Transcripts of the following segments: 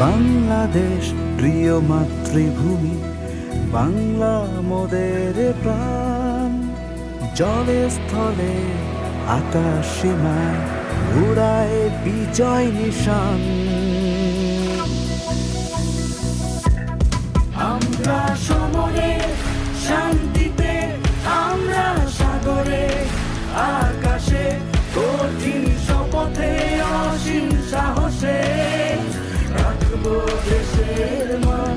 বাংলাদেশ প্রিয় মাতৃভূমি বাংলা মোদের প্রাণ। জলে স্থলে আকাশ সীমায় উড়ায় বিজয় নিশান। দেশের মান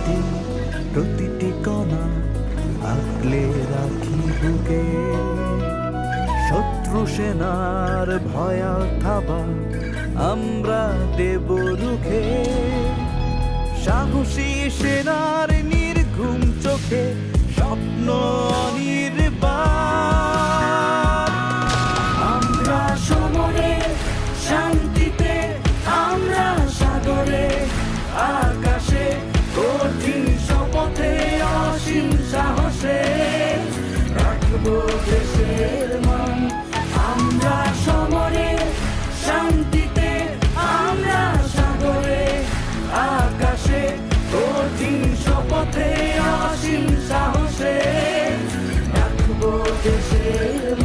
মাটি প্রতিটি কণা আঁকলে রাখি বুকে শত্রু সেনার ভয়া থাবা আমরা দেব রুখে সাহসী সেনার নির্ঘুম চোখে গর্ব আমরা সমরে শান্তিতে আমরা সাগরে আকাশে কঠিন শপথে অসীম সাহসে। ডাকবো দেশের